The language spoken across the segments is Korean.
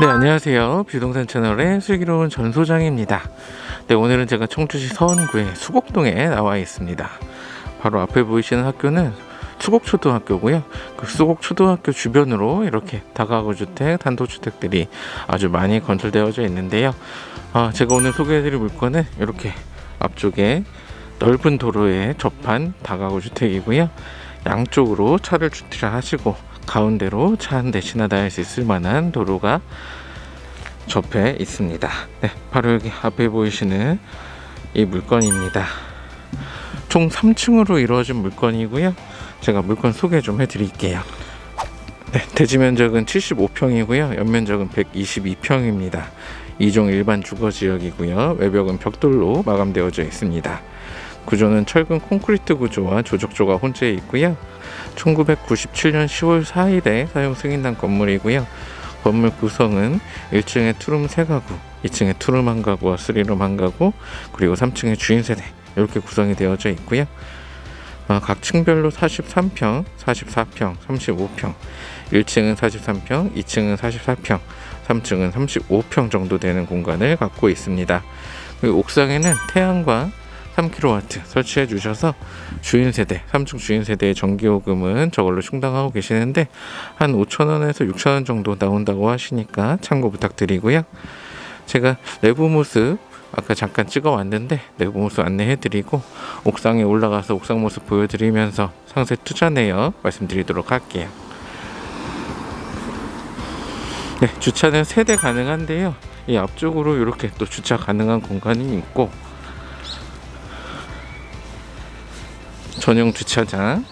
네, 안녕하세요. 비동산 채널의 슬기로운 전 소장입니다. 네, 오늘은 제가 청주시 서원구의 수곡동에 나와 있습니다. 바로 앞에 보이시는 학교는 수곡초등학교고요. 그 수곡초등학교 주변으로 이렇게 다가구 주택, 단독주택들이 아주 많이 건설되어져 있는데요. 아, 제가 오늘 소개해드릴 물건은 이렇게 앞쪽에 넓은 도로에 접한 다가구 주택이고요. 양쪽으로 차를 주차하시고 가운데로 차 한 대 지나다닐 수 있을 만한 도로가 접해 있습니다. 네, 바로 여기 앞에 보이시는 이 물건입니다. 총 3층으로 이루어진 물건이고요. 제가 물건 소개 좀 해드릴게요. 네, 대지 면적은 75평이고요. 연면적은 122평입니다. 이종 일반 주거 지역이고요. 외벽은 벽돌로 마감되어져 있습니다. 구조는 철근 콘크리트 구조와 조적조가 혼재해 있고요. 1997년 10월 4일에 사용 승인난 건물이고요. 건물 구성은 1층에 투룸 3가구, 2층에 투룸 1가구와 3룸 1가구, 그리고 3층에 주인 세대 이렇게 구성이 되어져 있고요. 어, 각 층별로 43평, 44평, 35평, 1층은 43평, 2층은 44평, 3층은 35평 정도 되는 공간을 갖고 있습니다. 그리고 옥상에는 태양광 3kW 설치해 주셔서 주인 세대, 3층 주인 세대의 전기요금은 저걸로 충당하고 계시는데 한 5천원에서 6천원 정도 나온다고 하시니까 참고 부탁드리고요. 제가 내부 모습 아까 잠깐 찍어 왔는데 내부 모습 안내해 드리고 옥상에 올라가서 옥상 모습 보여드리면서 상세 투자 내역 말씀드리도록 할게요. 네, 주차는 세대 가능한데요. 이 앞쪽으로 이렇게 또 주차 가능한 공간이 있고 전용 주차장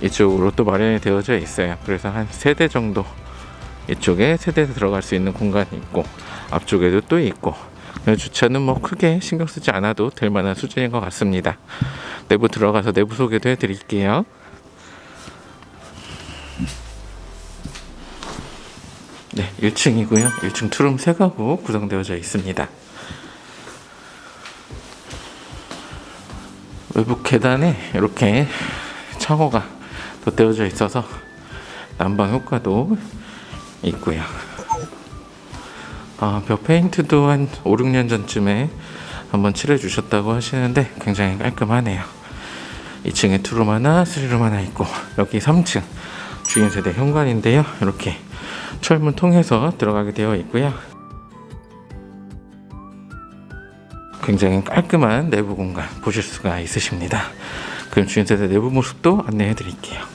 이쪽으로 또 마련이 되어져 있어요. 그래서 한 세 대 정도 이쪽에 세대 들어갈 수 있는 공간이 있고 앞쪽에도 또 있고 주차는 뭐 크게 신경 쓰지 않아도 될 만한 수준인 것 같습니다. 내부 들어가서 내부 소개도 해드릴게요. 네, 1층이고요. 1층 투룸 3가구 구성되어져 있습니다. 외부 계단에 이렇게 창호가 덧대어져 있어서 난방 효과도 있고요. 아, 벽 페인트도 한 5, 6년 전쯤에 한번 칠해 주셨다고 하시는데 굉장히 깔끔하네요. 2층에 투룸 하나, 쓰리룸 하나 있고 여기 3층 주인 세대 현관인데요. 이렇게 철문 통해서 들어가게 되어 있고요. 굉장히 깔끔한 내부 공간 보실 수가 있으십니다. 그럼 주인 세대 내부 모습도 안내해 드릴게요.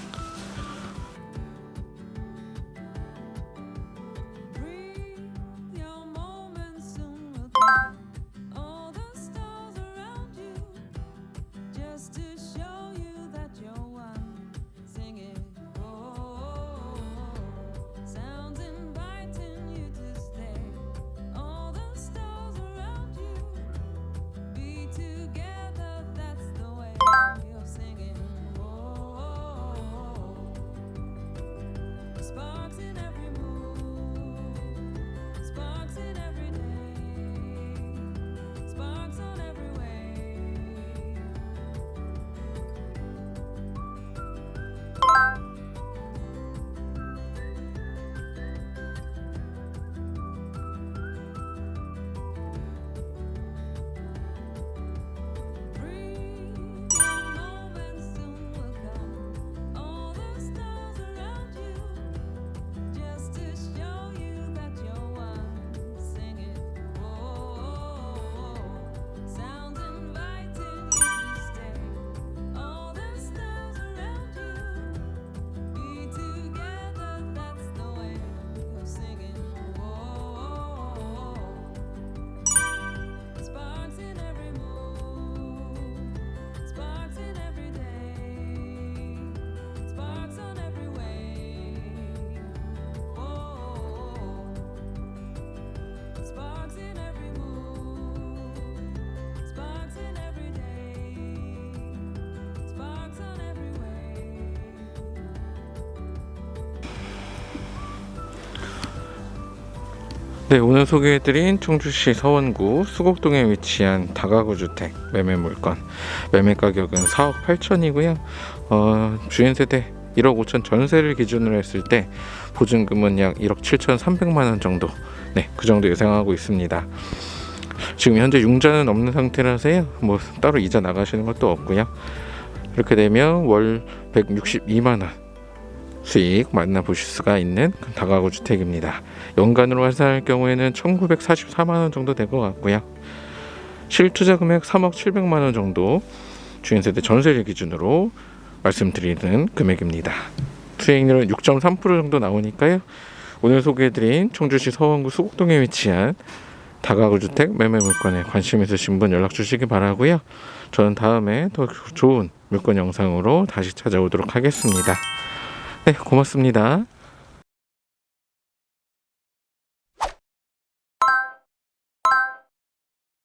네, 오늘 소개해드린 청주시 서원구 수곡동에 위치한 다가구 주택 매매 물건 매매 가격은 4억 8천이고요. 어, 주인 세대 1억 5천 전세를 기준으로 했을 때 보증금은 약 1억 7천 3백만 원 정도 네, 그 정도 예상하고 있습니다. 지금 현재 융자는 없는 상태라서요. 뭐 따로 이자 나가시는 것도 없고요. 이렇게 되면 월 162만 원 수익 만나보실 수가 있는 다가구 주택입니다. 연간으로 환산할 경우에는 1,944만 원 정도 될 것 같고요. 실투자 금액 3억 700만 원 정도 주인세대 전세를 기준으로 말씀드리는 금액입니다. 수익률은 6.3% 정도 나오니까요. 오늘 소개해드린 청주시 서원구 수곡동에 위치한 다가구 주택 매매 물건에 관심 있으신 분 연락 주시기 바라고요. 저는 다음에 더 좋은 물건 영상으로 다시 찾아오도록 하겠습니다. 네, 고맙습니다.